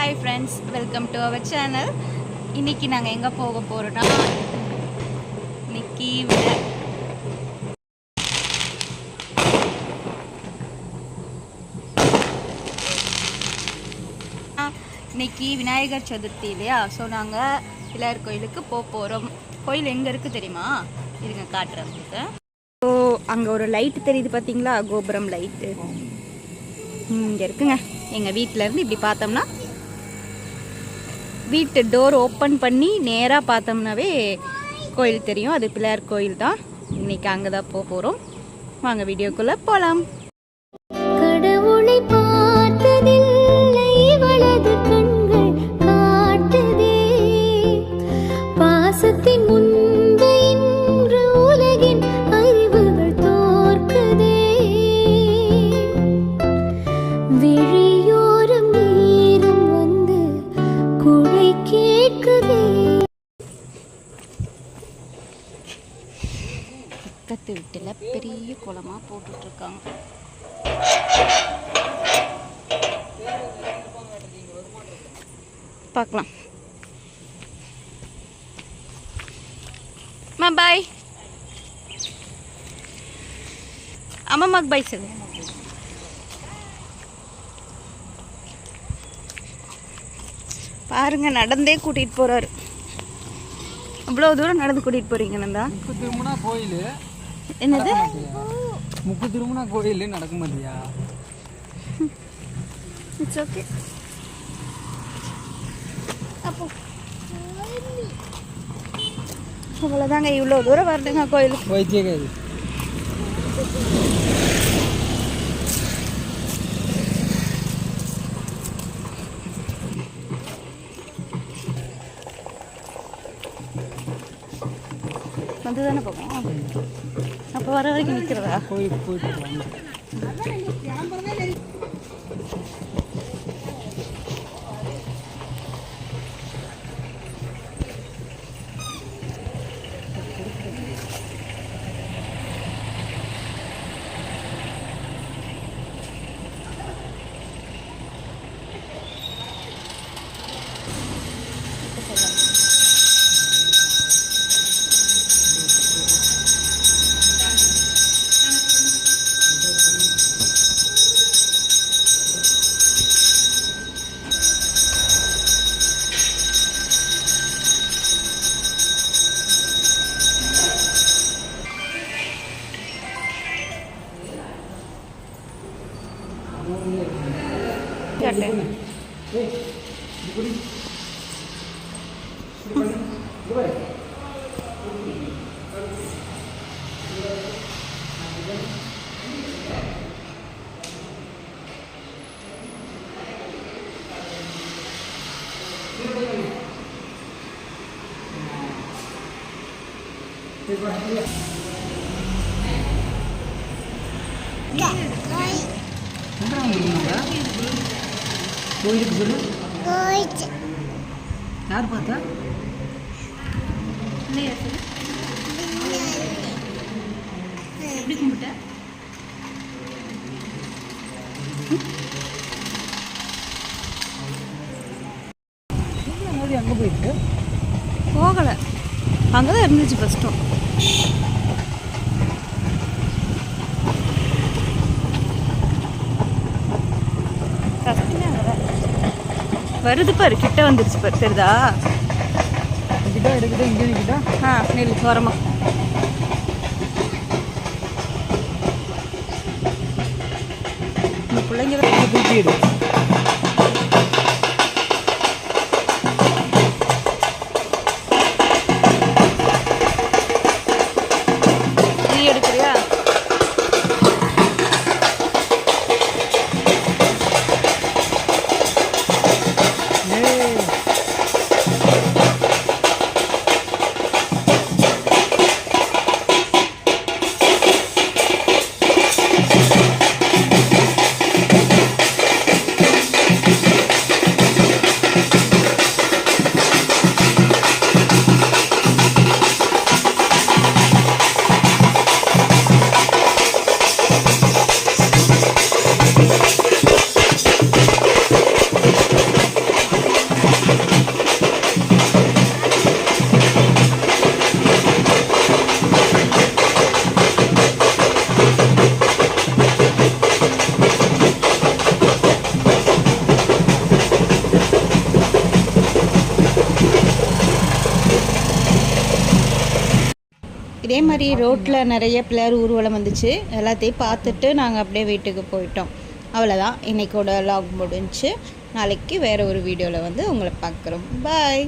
Hi friends welcome to our channel இன்னைக்கு நாங்கள் எங்கே போக போகிறோன்னா இன்னைக்கு இன்னைக்கு விநாயகர் சதுர்த்தி இல்லையா? ஸோ நாங்கள் பிள்ளையார் கோயிலுக்கு போக போகிறோம் கோயில் எங்கே இருக்குது தெரியுமா? இருங்க காட்டுறேன் உங்களுக்கு. ஸோ அங்கே ஒரு லைட் தெரியுது பார்த்தீங்களா கோபுரம் லைட்டு இங்கே இருக்குங்க. எங்கள் வீட்டிலேருந்து இப்படி பார்த்தோம்னா வீட்டு டோர் ஓப்பன் பண்ணி நேராக பார்த்தோம்னாவே கோயில் தெரியும். அது பிள்ளையார் கோயில் தான் இன்னைக்கு அங்கே தான் போக போகிறோம் வாங்க வீடியோக்குள்ளே போகலாம் கேட்குதே. பக்கத்து வீட்டில் பெரிய குளமாக போட்டுட்ருக்காங்க. பார்க்கலாம் அம்மா பாய் அம்மாக்கு பாய் சொல்லுங்க பாருங்க நடந்தே கூட்டிகிட்டு போகிறாரு அவ்வளோ தூரம் நடந்து கூட்டிகிட்டு போகிறீங்க நந்தா? முக்கு திரும்பினா கோயில். என்னது? முக்கு திரும்பினா கோயில் நடக்க மாட்டியா? இட்ஸ் ஓகே அப்போ அவ்வளோதாங்க இவ்வளோ தூரம் வரணுங்க கோயிலுக்கு. வைத்திய வந்து தானே போகும் அப்போ வர வரைக்கும் நிற்கிறதா கோயிலுக்கு போயிட்டு வாங்க எங்க வந்துருக்காங்க கோயிலுக்கு சொல்லு. யார் பார்த்தா? எப்படி கும்பிட்ட? அங்கே போயிருக்கு? போகலை. அங்கே தான் இருந்துச்சு ஃபஸ்ட்டும் வருது பாரு கிட்ட வந்துருச்சு பாரு தெரியுதா? கிட்ட எடுக்கிட்ட இங்கே நிற்கிட்டா ஆ நெல் ஓரமா. இந்த பிள்ளைங்க தூக்கிடு இதே மாதிரி ரோட்டில் நிறைய பிள்ளையார் ஊர்வலம் வந்துச்சு. எல்லாத்தையும் பார்த்துட்டு நாங்கள் அப்படியே வீட்டுக்கு போயிட்டோம். அவ்வளோதான் இன்றைக்கோட லாக் முடிஞ்சு நாளைக்கு வேறு ஒரு வீடியோவில் வந்து உங்களை பார்க்குறோம். பாய்